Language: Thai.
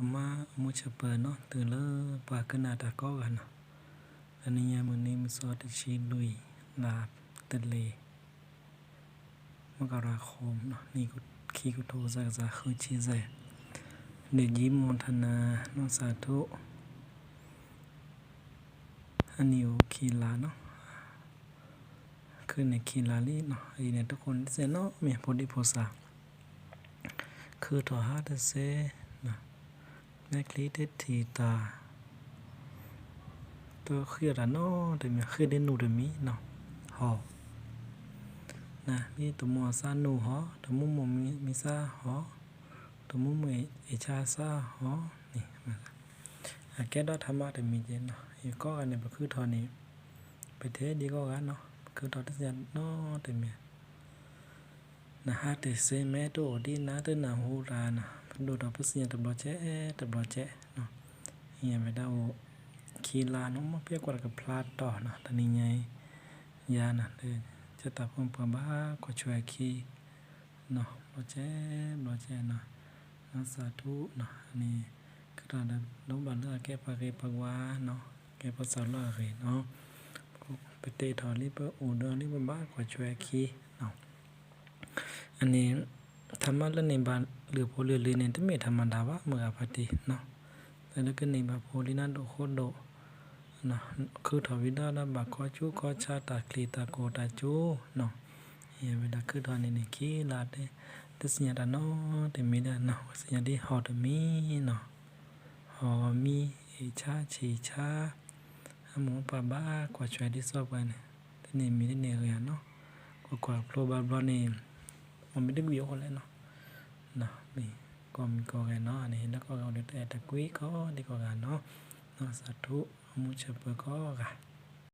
amma mu chapa no từ lơ pa cái nào ta có gần anh em mình nem so thì chi lui là tận lệ มกราคมเนาะนี่ก็คีก็โทรจากจาคือชีใจเด็กยิ้มมนทนาน้องสาธุอันนี้โอคีลาเนาะคือในคีลาลีเนาะไอเนี่ยทุกคนเซเนาะมีพอดีพสาคือถอหาเดเซนะ neglected theta ตัวคืออะไรเนเดี๋ยวมีคือเดนูเดี๋ยวมีเนาะหอนะมีตัวมัวซานูหอตัวมุมมมีมีซาหอตัวมุมเอชาซาหอนี่มาอาแก้ดอธรรมะเดี๋ยวมีเจนเนาะอีกก็อันนี้คือทอนี้ไปเทสดีก็กันเนาะคือทอนที่จะเนาะเดี๋ยวมีนะฮะแต่เซเมโตดีนะตัวนาฮูรานะ ดูดอกพุเสียตับดอกแจตับดอกแจ๊เนาะเฮียไปได้คีลาน้องมาเพียกว่ากับพลาดต่อเนาะตอนนี้ไงยานะเลยจะตับพงปบ้าก็ช่วยคีเนาะดอกแจ๊ดอกแจ๊เนาะอันสาธุเนาะนี่กรนดาษน้องบันเลือแก้ปากเรปากวาเนาะแก้ภาษาลาเรเนาะไปเตะถอนนี่เพื่ออูเดอร์นี่บ้าก็ช่วยคีเนาะอันนี้ ธรรมะละนิบาหรือโพลือลือเนี่ยตเมธรรมดาวะเมื่อปฏิเนาะแต่ละก็นิบาโพลินาโดโคโดเนาะคือถวิดาละบาขอจูขอชาตาคลีตาโกตาจูเนาะเยเวลาคือตอนนี้นี่คีลาเตตสัญญาตาเนาะเตมีดาเนาะสัญญาที่หอตมีเนาะหอมีชาชีชาหมูปะบ้ากว่าช่วยที่สอบกันเนี่ยมีได้เนี่ยเลยเนาะกว่าโปรบาบลอนี่ မမီဒဘီယောလဲနော်နော်မီကောမီကောကနော်အနေနဲ့ကောကောတဲ့တကွေးကောဒီကောကနော်နော်စတု mucha pekoga